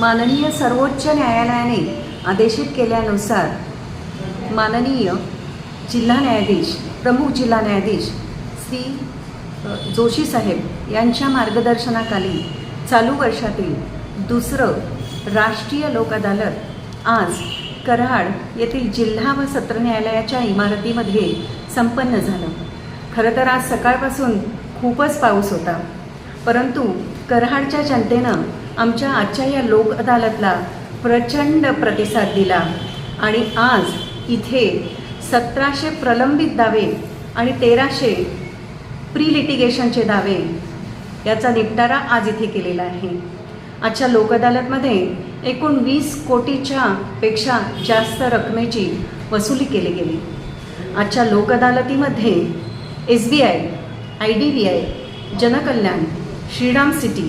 माननीय सर्वोच्च न्यायालयाने आदेशित केल्यानुसार माननीय जिल्हा न्यायाधीश प्रमुख जिल्हा न्यायाधीश श्री जोशी साहेब यांच्या मार्गदर्शनाखाली चालू वर्षातील दुसरं राष्ट्रीय लोक अदालत आज कराड येथील जिल्हा व सत्र न्यायालयाच्या इमारतीमध्ये संपन्न झालं. खरं तर आज सकाळपासून खूपच पाऊस होता. परंतु कराडच्या जनतेनं आमच्या आजच्या या लोक अदालतला प्रचंड प्रतिसाद दिला. आणि आज इथे सतराशे प्रलंबित दावे आणि तेराशे प्री लिटिगेशनचे दावे याचा निपटारा आज इथे केलेला आहे. आजच्या लोक अदालतमध्ये एकूण वीस कोटीच्या पेक्षा जास्त रकमेची वसुली केली गेली. आजच्या लोक अदालतीमध्ये S B I I D B I Janakalyan Shriram city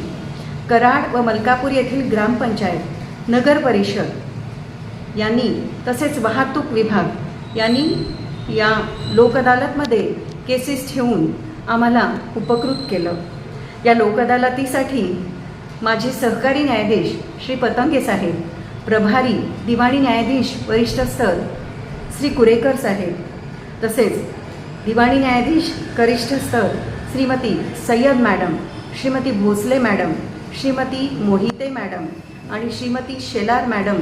Karad व मलकापूर येथील ग्रामपंचायत नगर परिषद यांनी तसेच वाहतूक विभाग यांनी या लोक अदालतमध्ये केसेस ठेवून आम्हाला उपकृत केलं. या लोक अदालतीसाठी माझे सहकारी न्यायाधीश श्री पतंगे साहेब प्रभारी दिवाणी न्यायाधीश वरिष्ठ स्तर श्री कुरेकर साहेब तसेच दिवाणी न्यायाधीश कनिष्ठ स्तर Shrimati Sayyad madam Shrimati Bhosale madam Shrimati Mohite madam आणि श्रीमती शेलार मॅडम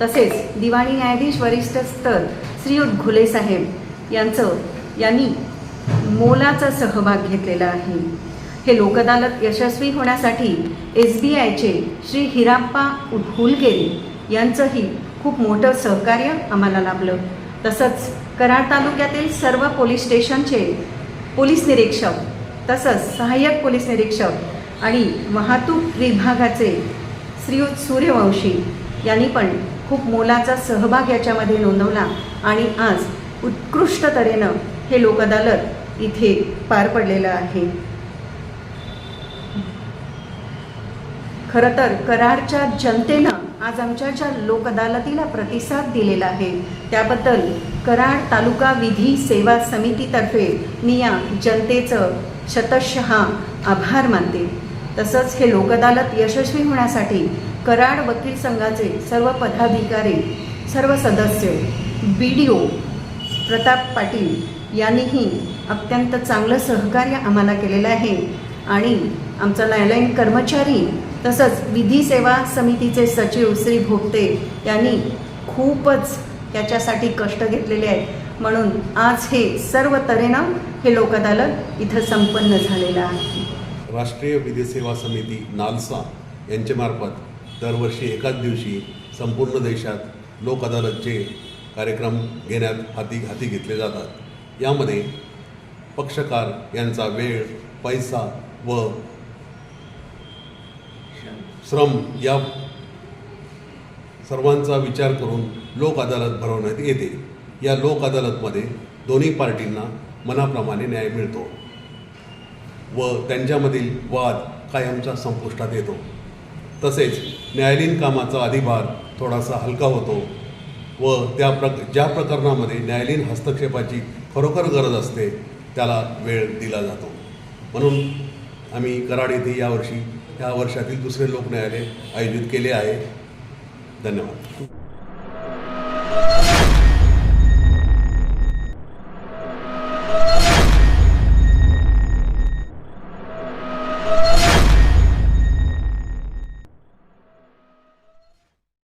तसेच दिवाणी न्यायाधीश वरिष्ठ स्तर श्रीयुत घुले साहेब यांचं यांनी मोलाचा सहभाग घेतलेला आहे. हे लोकदालत यशस्वी होण्यासाठी एस बी आयचे श्री हिराप्पा हुलगेरे यांचंही खूप मोठं सहकार्य आम्हाला लाभलं. तसंच कराड तालुक्यातील सर्व पोलीस स्टेशनचे पोलीस निरीक्षक तसंच सहाय्यक पोलीस निरीक्षक आणि वाहतूक विभागाचे श्रीयुत सूर्यवंशी यांनी पण खूप मोलाचा सहभाग याच्यामध्ये नोंदवला आणि आज उत्कृष्ट तऱ्हेनं हे लोक अदालत इथे पार पडलेलं आहे. खरं तर कराडच्या जनतेनं आज आमच्या ज्या लोक अदालतीला प्रतिसाद दिलेला आहे. त्याबद्दल कराड तालुका विधी सेवा समितीतर्फे मी या जनतेचं शतशः आभार मानते. तसंच हे लोक अदालत यशस्वी होण्यासाठी कराड वकील संघाचे सर्व पदाधिकारी सर्व सदस्य B D O Pratap Patil यांनीही अत्यंत चांगलं सहकार्य आम्हाला केलेलं आहे आणि आमचा न्यायालयीन कर्मचारी तसंच विधी सेवा समितीचे सचिव श्री भोगते यांनी खूपच त्याच्यासाठी कष्ट घेतलेले आहेत. म्हणून आज हे सर्व तऱ्हेनं हे लोक अदालत इथं संपन्न झालेलं आहे. राष्ट्रीय विधी सेवा समिती नालसा यांच्यामार्फत दरवर्षी एकाच दिवशी संपूर्ण देशात लोक अदालतचे कार्यक्रम घेण्यात हाती हाती घेतले जातात. यामध्ये पक्षकार यांचा वेळ पैसा व श्रम या सर्वांचा विचार करून लोक अदालत भरवण्यात येते. या लोक अदालतमध्ये दोन्ही पार्टींना मनाप्रमाणे न्याय मिळतो. व त्यांच्यामधील वाद कायमचा संपुष्टात येतो. तसेच न्यायालयीन कामाचा अधिभार थोडासा हलका होतो व त्या प्रक ज्या प्रकरणामध्ये न्यायालयीन हस्तक्षेपाची खरोखर गरज असते त्याला वेळ दिला जातो. म्हणून आम्ही कराड येथे यावर्षी ह्या वर्षातील दुसरे लोक न्यायालय आयोजित केले आहे. धन्यवाद.